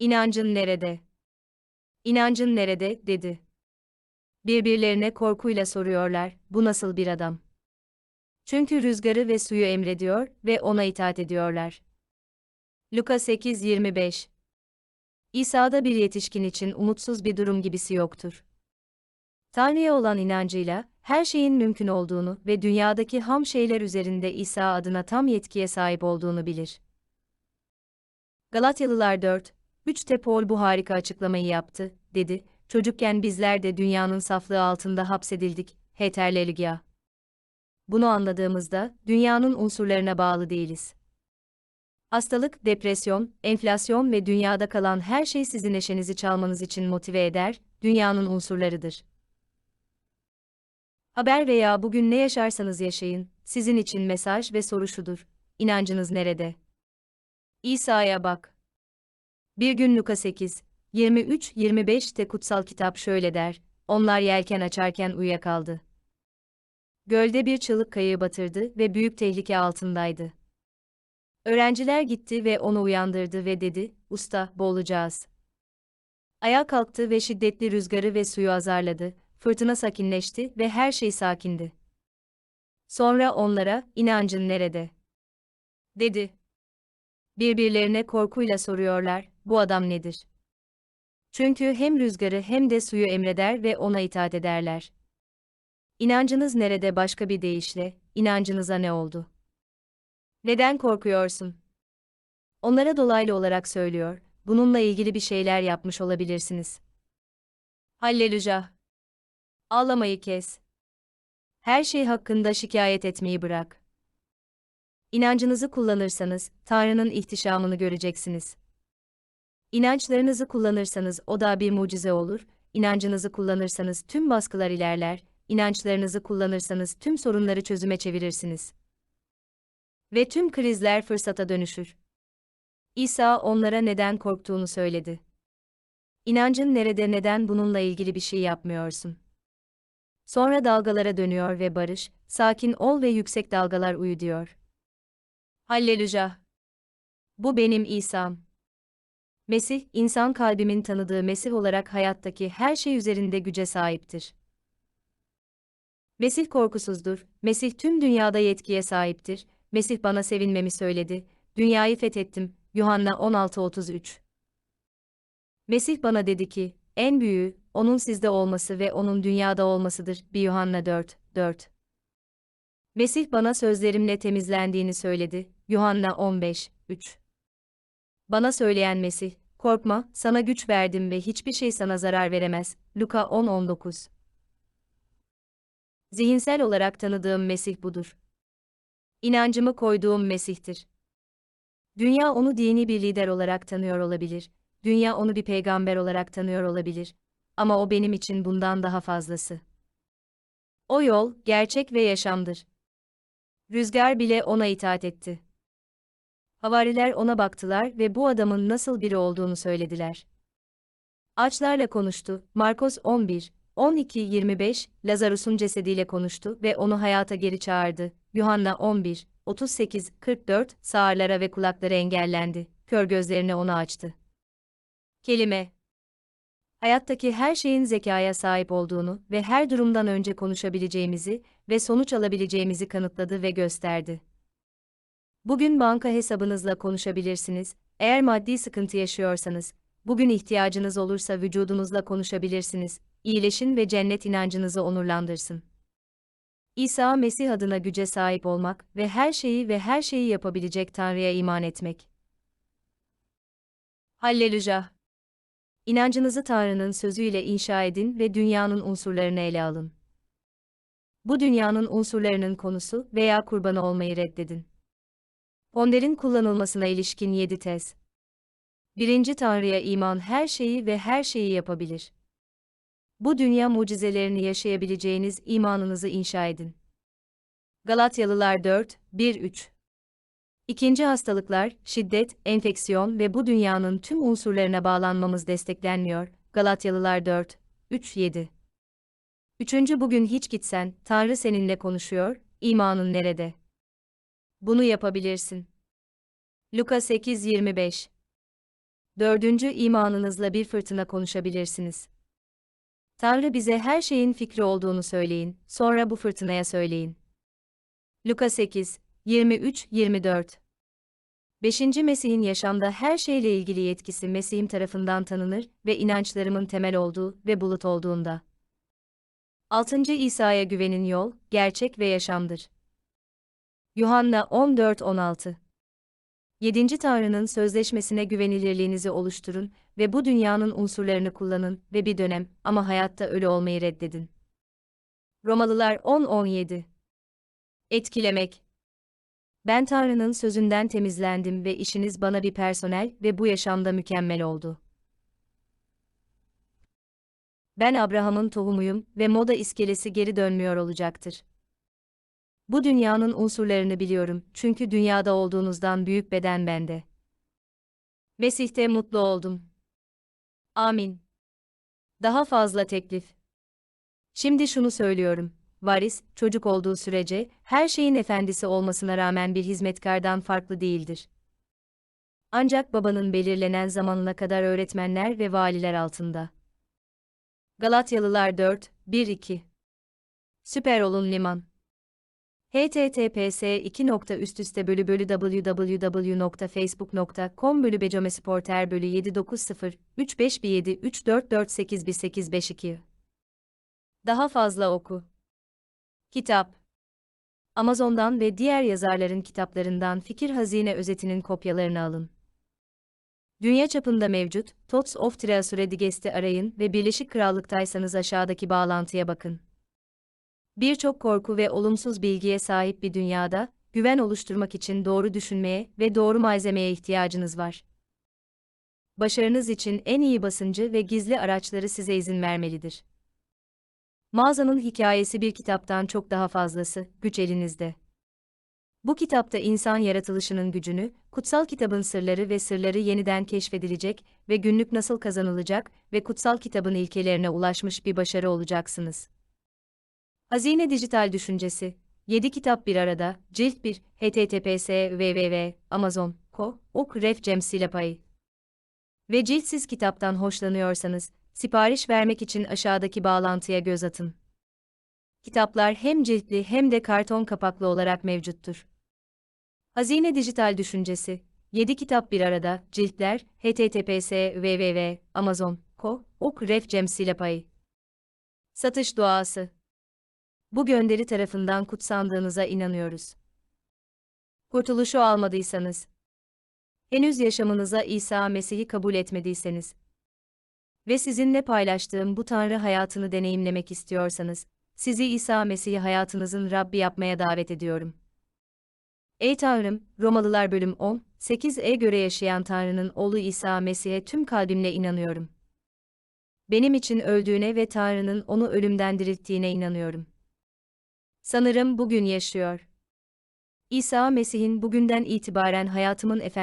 İnancın nerede? İnancın nerede, dedi. Birbirlerine korkuyla soruyorlar, bu nasıl bir adam? Çünkü rüzgarı ve suyu emrediyor ve ona itaat ediyorlar. Luka 8:25 İsa'da bir yetişkin için umutsuz bir durum gibisi yoktur. Tanrı'ya olan inancıyla, her şeyin mümkün olduğunu ve dünyadaki ham şeyler üzerinde İsa adına tam yetkiye sahip olduğunu bilir. Galatyalılar 4, 3'te Paul bu harika açıklamayı yaptı, dedi, çocukken bizler de dünyanın saflığı altında hapsedildik, heterleligia. Bunu anladığımızda, dünyanın unsurlarına bağlı değiliz. Hastalık, depresyon, enflasyon ve dünyada kalan her şey sizi neşenizi çalmanız için motive eder, dünyanın unsurlarıdır. Haber veya bugün ne yaşarsanız yaşayın, sizin için mesaj ve soru şudur. İnancınız nerede? İsa'ya bak. Bir gün Luka 8, 23-25'te kutsal kitap şöyle der, onlar yelken açarken uyuyakaldı. Gölde bir çığlık kayığı batırdı ve büyük tehlike altındaydı. Öğrenciler gitti ve onu uyandırdı ve dedi, usta, boğulacağız. Ayağa kalktı ve şiddetli rüzgarı ve suyu azarladı, fırtına sakinleşti ve her şey sakindi. Sonra onlara, inancın nerede? Dedi. Birbirlerine korkuyla soruyorlar, bu adam nedir? Çünkü hem rüzgarı hem de suyu emreder ve ona itaat ederler. İnancınız nerede başka bir deyişle, inancınıza ne oldu? Neden korkuyorsun? Onlara dolaylı olarak söylüyor, bununla ilgili bir şeyler yapmış olabilirsiniz. Halleluja. Ağlamayı kes. Her şey hakkında şikayet etmeyi bırak. İnancınızı kullanırsanız, Tanrı'nın ihtişamını göreceksiniz. İnançlarınızı kullanırsanız o da bir mucize olur, inancınızı kullanırsanız tüm baskılar ilerler, inançlarınızı kullanırsanız tüm sorunları çözüme çevirirsiniz. Ve tüm krizler fırsata dönüşür. İsa onlara neden korktuğunu söyledi. İnancın nerede neden bununla ilgili bir şey yapmıyorsun? Sonra dalgalara dönüyor ve barış, sakin ol ve yüksek dalgalar uyu diyor. Halleluja! Bu benim İsa'm. Mesih, insan kalbimin tanıdığı Mesih olarak hayattaki her şey üzerinde güce sahiptir. Mesih korkusuzdur, Mesih tüm dünyada yetkiye sahiptir, Mesih bana sevinmemi söyledi, dünyayı fethettim, Yuhanna 16.33 Mesih bana dedi ki, en büyüğü, onun sizde olması ve onun dünyada olmasıdır. 1 Yuhanna 4, 4. Mesih bana sözlerimle temizlendiğini söyledi. Yuhanna 15, 3. Bana söyleyen Mesih, korkma, sana güç verdim ve hiçbir şey sana zarar veremez. Luka 10, 19. Zihinsel olarak tanıdığım Mesih budur. İnancımı koyduğum Mesih'tir. Dünya onu dini bir lider olarak tanıyor olabilir. Dünya onu bir peygamber olarak tanıyor olabilir ama o benim için bundan daha fazlası. O yol, gerçek ve yaşamdır. Rüzgar bile ona itaat etti. Havariler ona baktılar ve bu adamın nasıl biri olduğunu söylediler. Açlarla konuştu, Markos 11, 12-25, Lazarus'un cesediyle konuştu ve onu hayata geri çağırdı, Yuhanna 11, 38-44, sağırlara ve kulakları engellendi, kör gözlerini ona açtı. Kelime hayattaki her şeyin zekaya sahip olduğunu ve her durumdan önce konuşabileceğimizi ve sonuç alabileceğimizi kanıtladı ve gösterdi. Bugün banka hesabınızla konuşabilirsiniz, eğer maddi sıkıntı yaşıyorsanız, bugün ihtiyacınız olursa vücudunuzla konuşabilirsiniz, iyileşin ve cennet inancınızı onurlandırsın. İsa Mesih adına güce sahip olmak ve her şeyi ve her şeyi yapabilecek Tanrı'ya iman etmek. Halleluja! İnancınızı Tanrı'nın sözüyle inşa edin ve dünyanın unsurlarını ele alın. Bu dünyanın unsurlarının konusu veya kurbanı olmayı reddedin. Ponder'in kullanılmasına ilişkin 7 tez. Birinci Tanrı'ya iman her şeyi ve her şeyi yapabilir. Bu dünya mucizelerini yaşayabileceğiniz imanınızı inşa edin. Galatyalılar 4, 1-3 İkinci hastalıklar, şiddet, enfeksiyon ve bu dünyanın tüm unsurlarına bağlanmamız desteklenmiyor. Galatyalılar 4, 3-7 Üçüncü bugün hiç gitsen, Tanrı seninle konuşuyor, imanın nerede? Bunu yapabilirsin. Luka 8-25 Dördüncü imanınızla bir fırtına konuşabilirsiniz. Tanrı bize her şeyin fikri olduğunu söyleyin, sonra bu fırtınaya söyleyin. Luka 8, 23-24 5. Mesih'in yaşamda her şeyle ilgili yetkisi Mesih'im tarafından tanınır ve inançlarımın temel olduğu ve bulut olduğunda. 6. İsa'ya güvenin yol, gerçek ve yaşamdır. Yuhanna 14-16 7. Tanrı'nın sözleşmesine güvenilirliğinizi oluşturun ve bu dünyanın unsurlarını kullanın ve bir dönem ama hayatta ölü olmayı reddedin. Romalılar 10-17 Etkilemek Ben Tanrı'nın sözünden temizlendim ve işiniz bana bir personel ve bu yaşamda mükemmel oldu. Ben Abraham'ın tohumuyum ve moda iskelesi geri dönmüyor olacaktır. Bu dünyanın unsurlarını biliyorum çünkü dünyada olduğunuzdan büyük beden bende. Mesih'te mutlu oldum. Amin. Daha fazla teklif. Şimdi şunu söylüyorum. Varis, çocuk olduğu sürece, her şeyin efendisi olmasına rağmen bir hizmetkardan farklı değildir. Ancak babanın belirlenen zamanına kadar öğretmenler ve valiler altında. Galatyalılar 4, 1-2 Süper olun liman https 2. üst bölü bölü www.facebook.com bölü becomesporter bölü 790 351 3448182 Daha fazla oku. Kitap Amazon'dan ve diğer yazarların kitaplarından fikir hazine özetinin kopyalarını alın. Dünya çapında mevcut, Tots of Treasure Digest'i arayın ve Birleşik Krallık'taysanız aşağıdaki bağlantıya bakın. Birçok korku ve olumsuz bilgiye sahip bir dünyada, güven oluşturmak için doğru düşünmeye ve doğru malzemeye ihtiyacınız var. Başarınız için en iyi basıncı ve gizli araçları size izin vermelidir. Mağazanın hikayesi bir kitaptan çok daha fazlası, güç elinizde. Bu kitapta insan yaratılışının gücünü, kutsal kitabın sırları ve sırları yeniden keşfedilecek ve günlük nasıl kazanılacak ve kutsal kitabın ilkelerine ulaşmış bir başarı olacaksınız. Hazine Dijital Düşüncesi 7 kitap bir arada, cilt 1, https www, amazon.co, ok ref Cem Silapay. Ve ciltsiz kitaptan hoşlanıyorsanız, sipariş vermek için aşağıdaki bağlantıya göz atın. Kitaplar hem ciltli hem de karton kapaklı olarak mevcuttur. Hazine Dijital Düşüncesi 7 kitap bir arada, ciltler, https www, amazon.co, ok ref Cem Silapay. Satış duası bu gönderi tarafından kutsandığınıza inanıyoruz. Kurtuluşu almadıysanız, henüz yaşamınıza İsa Mesih'i kabul etmediyseniz ve sizinle paylaştığım bu Tanrı hayatını deneyimlemek istiyorsanız, sizi İsa Mesih'i hayatınızın Rabbi yapmaya davet ediyorum. Ey Tanrım, Romalılar bölüm 10, 8'e göre yaşayan Tanrı'nın oğlu İsa Mesih'e tüm kalbimle inanıyorum. Benim için öldüğüne ve Tanrı'nın onu ölümden dirilttiğine inanıyorum. Sanırım bugün yaşıyor. İsa Mesih'in bugünden itibaren hayatımın efendisi